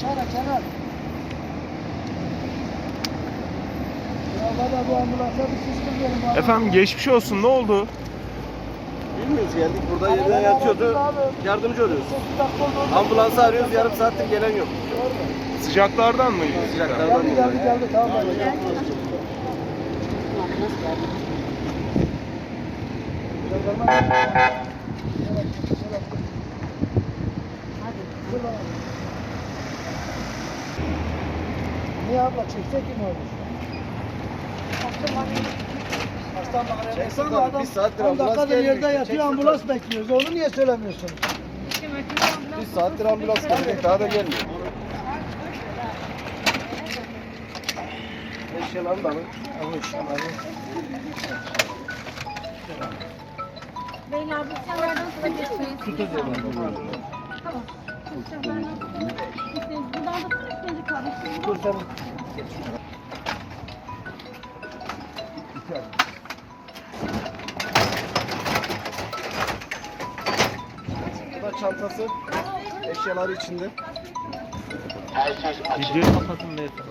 Çara kenar. Ya bana bu ambulansa bir sistem verin. Efendim geçmiş olsun ne oldu? Bilmiyoruz geldik burada yerden ben yatıyordu. Yardımcı oluyoruz. Ambulansı arıyoruz yarım saattir gelen yok. Sıcaklardan mıydı? Sıcaklardan Geldi geldi geldi tamam. Niye abla çekse kim. Çeksin Baksana tabii, adam bir saattir 10 ambulans dakikadır gelmiyor. yerde yatıyor Çeksin ambulans bekliyoruz. Onu niye söylemiyorsunuz? Bir saattir ambulans gelecek daha da gelmiyor. Eşyalarını da alın. Alın şunları. Beyler bu kenardan tutabilirsiniz. Tutacağım. Tamam. Tutabilirsiniz. Buradan da. Dur sen. Bu da çantası. Eşyaları içinde. Videoyu kapatın beyefendi.